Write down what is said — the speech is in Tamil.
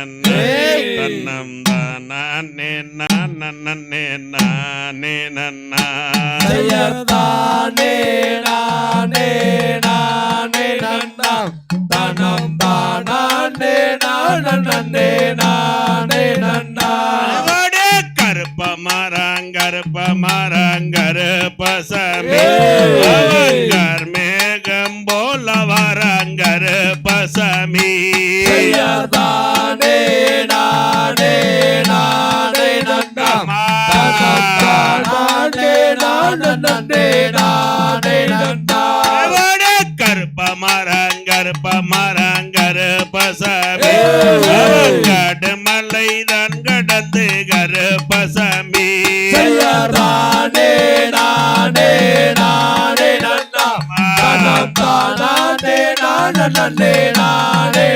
தன்னம் தானே நானே நானே நன்னானே நானே நானே நன்னம் தனம் தானே நானே நானே நன்னா கருப்ப மரங்கருப்ப மரங்கருப்ப சமே நானே தானே நானே நானே நன்னம்மா நானே நானே நானே நன்னா கருப்ப மரம் நன்னே நானே